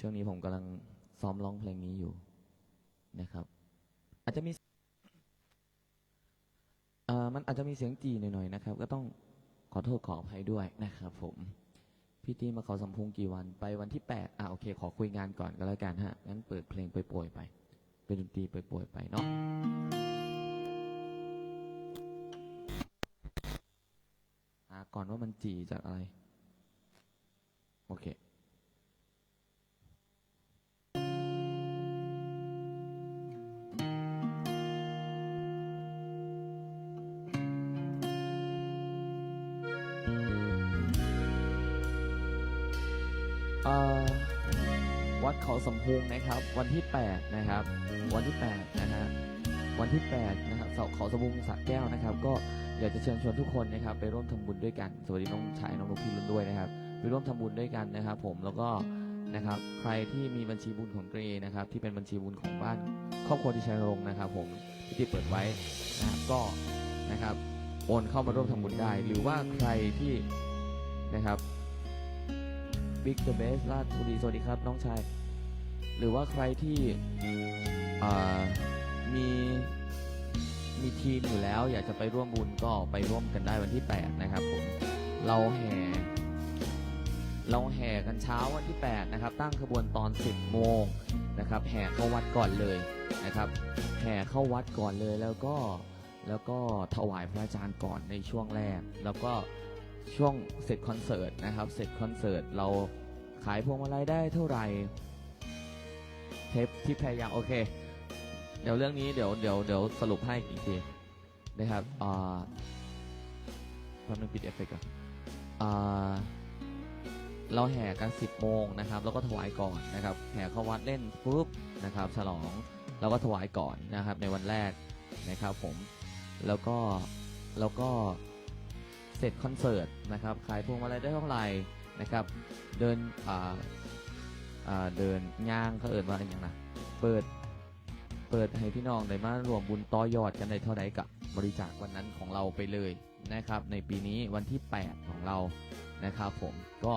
ช่วงนี้ผมกำลังซ้อมร้องเพลงนี้อยู่นะครับ อาจจะมีเอ่อมันอาจจะมีเสียงจีหน่อยๆนะครับ ก็ต้องขอโทษขออภัยด้วยนะครับ ผมพี่ตีมาเขาสัมพุงกี่วันไปวันที่แปดอะโอเค ขอคุยงานก่อนก็แล้วกันฮะงั้นเปิดเพลงไปป่วยๆไป เป็นดนตรีไปป่วยๆไปเนาะาก่อนว่ามันจีจากอะไร โอเค เอ่อวัดเขาสมพงนะครับ วันที่ 8 นะครับ วันที่ 8 นะฮะวันที่ 8 นะครับเสาเขาสมพงสระแก้วนะครับ ก็อยากจะเชิญชวนทุกคนนะครับ ไปร่วมทำบุญด้วยกัน สวัสดีน้องชายน้องนุพี่รุ่นด้วยนะครับ ไปร่วมทำบุญด้วยกันนะครับ ผมแล้วก็นะครับใครที่มีบัญชีบุญของเกรนะครับ ที่เป็นบัญชีบุญของบ้านครอบครัวที่ชัยรงนะครับ ผมที่ที่เปิดไว้นะครับก็นะครับโอนเข้ามาร่วมทำบุญได้ หรือว่าใครที่ บิ๊กเดอะเบสราชบุรีสวัสดีครับน้องชาย หรือว่าใครที่มีมีทีมอยู่แล้ว อยากจะไปร่วมบุญก็ไปร่วมกันได้วันที่ 8 นะครับผมเราแห่เราแห่กันเช้าวันที่ 8 นะครับ ตั้งขบวนตอน 10 โมงนะครับ แห่เข้าวัดก่อนเลยนะครับ แห่เข้าวัดก่อนเลยแล้วก็แล้วก็ถวายพระอาจารย์ก่อนในช่วงแรก แล้วก็ ช่วงเสร็จคอนเสิร์ตนะครับ เสร็จคอนเสิร์ตเราขายพวงมาลัยได้เท่าไหร่ เทปที่พยายามโอเค เดี๋ยวเรื่องนี้เดี๋ยวเดี๋ยวเดี๋ยวสรุปให้อีกทีนะครับอ่าแป๊บนึงปิดเอฟเฟกต์ก่อนอ่าเราแห่กัน 10 โมงนะครับ แล้วก็ถวายก่อนนะครับ แห่เข้าวัดเล่นปุ๊บนะครับ ฉลอง แล้วก็ถวายก่อนนะครับ ในวันแรกนะครับผม แล้วก็ แล้วก็ เสร็จคอนเสิร์ตนะครับขายพวงมาลัยได้เท่าไหร่นะครับ เดินอ่าอ่าเดินย่างเขาเอินว่าอะไรย่างนะเปิดเปิดให้พี่น้องได้มารวมบุญต่อยอดกันในเท่าใดกับบริจาควันนั้นของเราไปเลยนะครับ ในปีนี้วันที่ 8 ของเรานะครับ ผมก็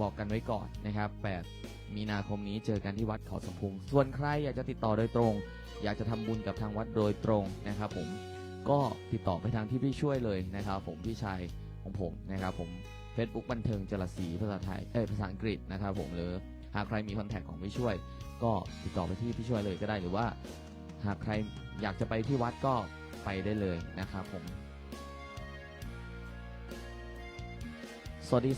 บอกกันไว้ก่อนนะครับ 8 มีนาคมนี้เจอกันที่วัดเขาสมพุงส่วนใครอยากจะติดต่อโดยตรง อยากจะทำบุญกับทางวัดโดยตรงนะครับ ผม ก็ติดต่อไปทางที่พี่ช่วยเลยนะครับ ผมพี่ชายของผมนะครับ ผม Facebook บันเทิงจรศรีภาษาไทยเอ้ยภาษาอังกฤษนะครับ ผมหรือหากใครมีคอนแทคของพี่ช่วย ก็ติดต่อไปที่พี่ช่วยเลยก็ได้หรือว่า หากใครอยากจะไปที่วัดก็ไปได้เลยนะครับผมสวัสดี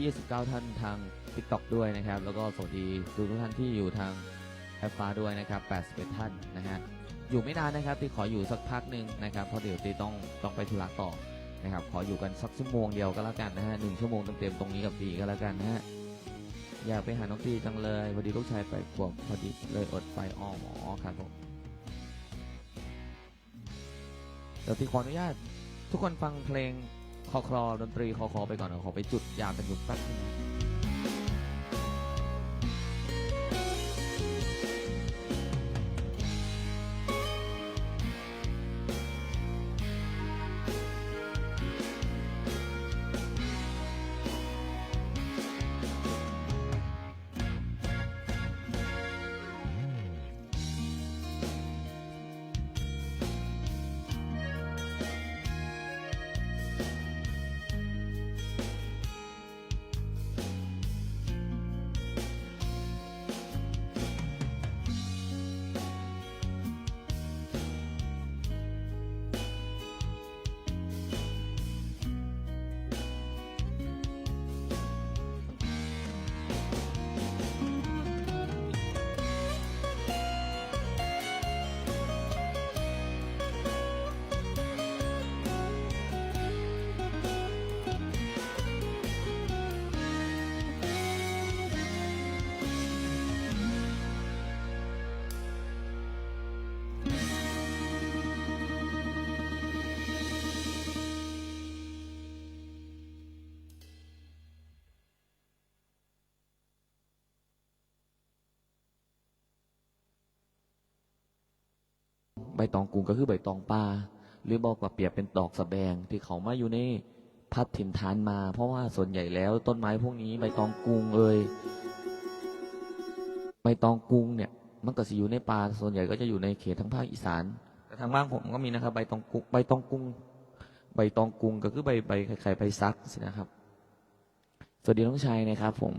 229 ท่านทาง TikTok ด้วยนะครับ แล้วก็สวัสดีทุกท่านที่อยู่ทางแอปฟ้าด้วยนะครับ 81 ท่านนะฮะ อยู่ไม่นานนะครับที่ขออยู่สักพักหนึ่งนะครับเพราะเดี๋ยวตีต้องต้องไปธุระต่อนะครับขออยู่กันสักชั่วโมงเดียวก็แล้วกันนะฮะหนึ่งชั่วโมงเต็มๆตรงนี้กับตีก็แล้วกันนะฮะอยากไปหาน้องตีจังเลยพอดีลูกชายไปขวบพอดีเลยอดไปอ้อหมอครับผมเดี๋ยวตีขออนุญาตทุกคนฟังเพลงคอคลอดนตรีคอคอไปก่อนนะขอไปจุดยากันอยู่แป๊บนึง ใบตองกุงก็คือใบตองปลาหรือบอกว่าเปรียบเป็นดอกสะแบงที่เขามาอยู่ในพัดถิ่นฐานมา เพราะว่าส่วนใหญ่แล้วต้นไม้พวกนี้ใบตองกุงเอ่ยตองกรุงเนี่ยมันก็สิอยู่ในป่าส่วนใหญ่ก็จะอยู่ในเขตทางภาคอีสานแต่ทางบ้านผมก็มีนะครับ ใบตองกุใบตองกุ้งใบตองกุ้งก็คือใบใบไข่ใบซักสินะครับ สวัสดีน้องชายนะครับผม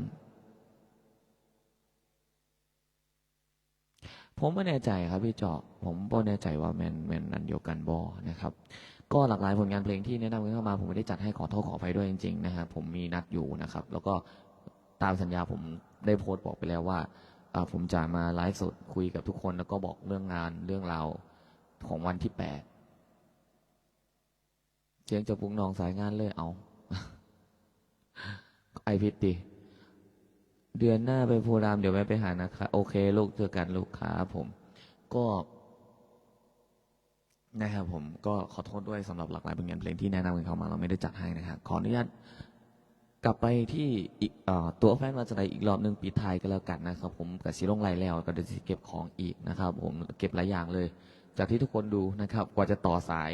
ผมไม่แน่ใจครับพี่เจาะผมไม่แน่ใจว่าแมนแมนอันเดียวกันบอนะครับ ก็หลากหลายผลงานเพลงที่แนะนำกันเข้ามา ผมไม่ได้จัดให้ขอโทษขออภัยด้วยจริงๆนะครับผมมีนัดอยู่นะครับ แล้วก็ตามสัญญาผมได้โพสต์บอกไปแล้วว่าผมจะมาไลฟ์สดคุยกับทุกคนแล้วก็บอกเรื่องงานเรื่องราวของวันที่แปดเสียงจะปุงนองสายงานเลยเอา ไอพิตติ เดือนหน้าไปโพรามเดี๋ยวแม่ไปหานะคะ โอเค ลูกเจอกันลูกค้าผม ก็นะครับผมก็ขอโทษด้วยสำหรับหลากหลายผลงานเพลงที่แนะนำกันเข้ามาเราไม่ได้จัดให้นะครับขออนุญาตกลับไปที่อีกตัวแฟนมาจะไดอีกรอบหนึ่งปีไทยก็แล้วกันนะครับ ผมกับซีลงไลแล้วก็เดี๋ยวจะเก็บของอีกนะครับ ผมเก็บหลายอย่างเลย จากที่ทุกคนดูนะครับ กว่าจะต่อสาย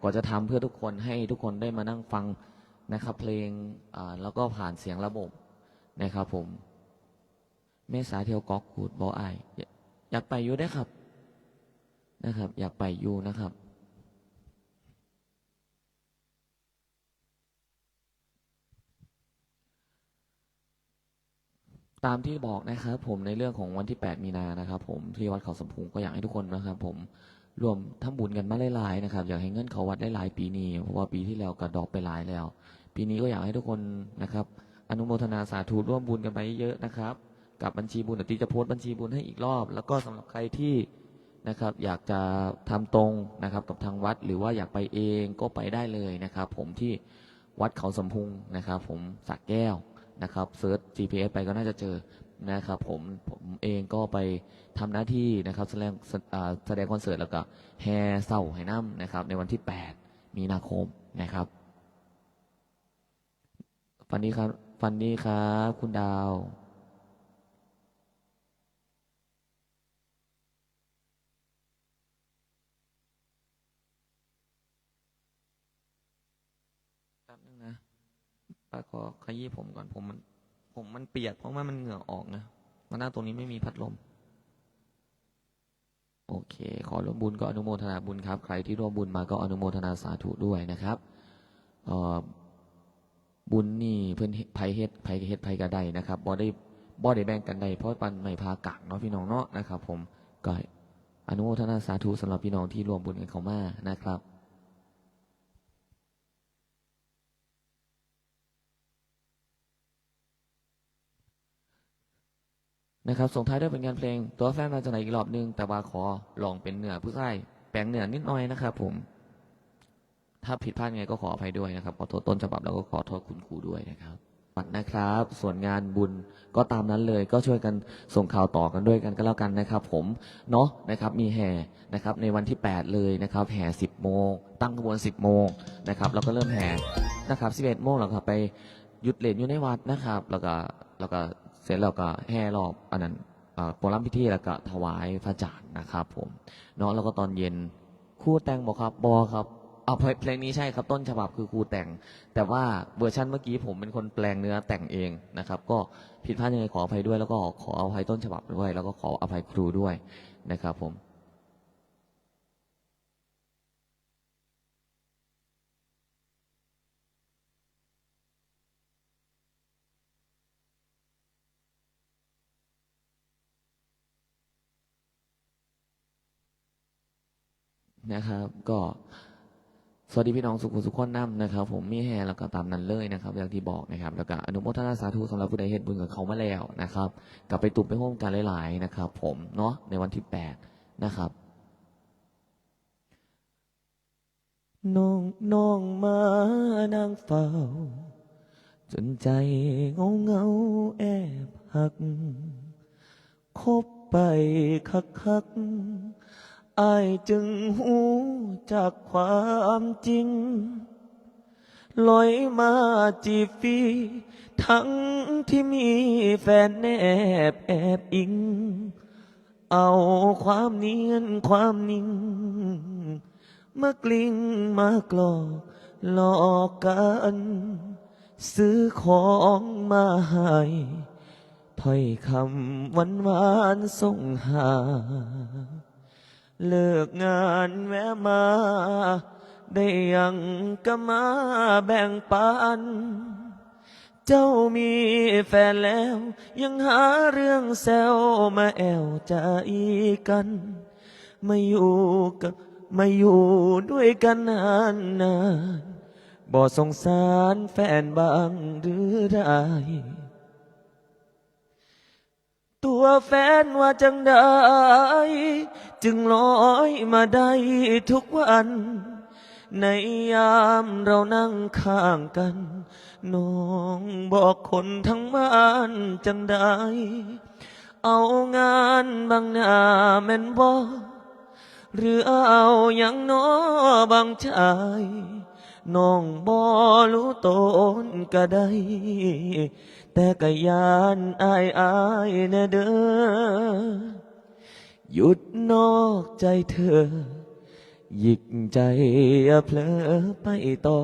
กว่าจะทำเพื่อทุกคนให้ทุกคนได้มานั่งฟังนะครับ เพลงแล้วก็ผ่านเสียงระบบนะครับ ผม เมษาเที่ยวกอกกูดบอไอายอยากไปอยู่ได้ครับ นะครับ อยากไปอยู่นะครับ ตามที่บอกนะครับ ผมในเรื่องของวันที่ 8 มีนานะครับ ผมที่วัดเขาสมพุงก็อยากให้ทุกคนนะครับ ผมรวมทำบุญกันมาหลายๆนะครับ อยากให้เงินเขาวัดได้หลายปีนี้เพราะว่าปีที่แล้วกระดอกไปหลายแล้ว ปีนี้ก็อยากให้ทุกคนนะครับ อนุโมทนาสาธุร่วมบุญกันไปเยอะนะครับ กับบัญชีบุญเดี๋ยวตีจะโพสต์บัญชีบุญให้อีกรอบ แล้วก็สำหรับใครที่นะครับ อยากจะทำตรงนะครับกับทางวัดหรือว่าอยากไปเองก็ไปได้เลยนะครับ ผมที่วัดเขาสมพุงนะครับ ผมสักแก้วนะครับเซิร์ช GPS ไปก็น่าจะเจอนะครับผมผมเองก็ไปทำหน้าที่นะครับแสดงแสดงคอนเสิร์ตแล้วก็แฮเศร้าไหน้ำนะครับ ในวันที่ 8 มีนาคมนะครับฟันนี้ครับฟันนี้ครับคุณดาว แป๊บนึงนะ ป้าขอขยี้ผมก่อนผมมัน ผมมันเปียกเพราะว่ามันเหงื่อออกนะมาหน้าตรงนี้ไม่มีพัดลม โอเค ขอร่วมบุญก็อนุโมทนาบุญครับ ใครที่ร่วมบุญมาก็อนุโมทนาสาธุด้วยนะครับบุญนี่เพื่อนไผเฮ็ดไผเฮ็ดไผกระไดนะครับบ่ได้บ่ได้แบ่งกันใดเพราะปันไม่พากางเนาะพี่น้องเนาะนะครับ ผมก็อนุโมทนาสาธุสำหรับพี่น้องที่ร่วมบุญกันเข้ามานะครับ นะครับส่งท้ายด้วยเป็นงานเพลง ตัวแฟนมาจากไหนอีกรอบนึง แต่ว่าขอลองเป็นเหนือผู้ชายแปลงเหนือนิดหน่อยนะครับผม ถ้าผิดพลาดไงก็ขออภัยด้วยนะครับขอโทษต้นฉบับแล้วก็ขอโทษคุณครูด้วยนะครับปัดนะครับ ส่วนงานบุญก็ตามนั้นเลย ก็ช่วยกันส่งข่าวต่อกันด้วยกันก็แล้วกันนะครับ ผมเนาะนะครับมีแห่นะครับในวันที่ 8 เลยนะครับแห่ 10 โมง ตั้งขบวน 10 โมงนะครับแล้วก็เริ่มแห่นะครับ 11 โมงแล้วก็ไปหยุดเลนอยู่ในวัดนะครับ แล้วก็แล้วก็ เสร็จแล้วก็แห่รอบอันนั้นโปรลัมพิธีแล้วก็ถวายพระจานทร์นะครับผมเนาะแล้วก็ตอนเย็นครู่แต่งบอกครับบอครับเอาเพลเพลงนี้ใช่ครับต้นฉบับคือครูแต่ง แต่ว่าเวอร์ชันเมื่อกี้ผมเป็นคนแปลงเนื้อแต่งเองนะครับ ก็ผิดพลาดยังไงขออภัยด้วย แล้วก็ขออภัยต้นฉบับด้วย แล้วก็ขออภัยครูด้วยนะครับผม นะครับ ก็สวัสดีพี่น้องสุขุสุขคนน้ำนะครับ ผมมีแห่แล้วก็ตามนั้นเลยนะครับอย่างที่บอกนะครับ แล้วก็อนุโมทนาสาธุสำหรับผู้ใดเฮ็ดบุญกับเขามาแล้วนะครับ กลับไปตุ่มไปโฮมกันหลาย ๆ นะครับ ผมเนาะในวันที่แปดนะครับน้องน้องมานางเฝ้า จนใจเงาเงาแอบหัก คบไปคักคัก อายจึงหูจากความจริง ลอยมาจีบฟีทั้งที่มีแฟนแนบแอบอิง เอาความเนียนความนิ่ง มากลิ้งมากลอกหลอกกัน ซื้อของมาให้ถ้อยคำหวานหวานส่งหา เลิกงานแวะมา ได้ยังก็มาแบ่งปัน เจ้ามีแฟนแล้ว ยังหาเรื่องแซวมาแอวใจกัน มาอยู่กับมาอยู่ด้วยกันนานนานๆบ่สงสารแฟนบ้างหรือไร ตัวแฟนว่าจังได้ จึงลอยมาได้ทุกวัน ในยามเรานั่งข้างกัน น้องบอกคนทั้งบ้านจังได้ เอางานบางหน้าแม่นบ่หรือเอาอย่างน้อบางใจน้องบ่รู้ตนก็ได้ แต่ก็ยานอายอายแน่เด้อหยุดนอกใจเธอ หยิกใจเผลอไปต่อ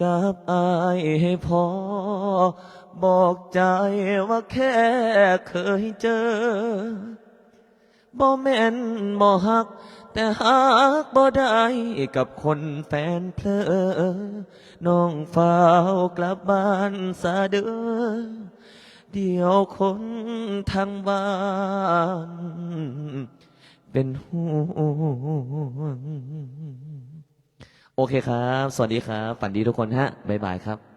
กับอายให้พอ บอกใจว่าแค่เคยเจอบ่แม่นบ่ฮัก แต่ฮักบ่ได้กับคนแฟนเพลอ น้องฝ้าวกลับบ้านซาเด้อเดี๋ยวคนทางบ้าน เป็นห่วง โอเคครับ สวัสดีครับ ฝันดีทุกคนฮะ บ๊ายบายครับ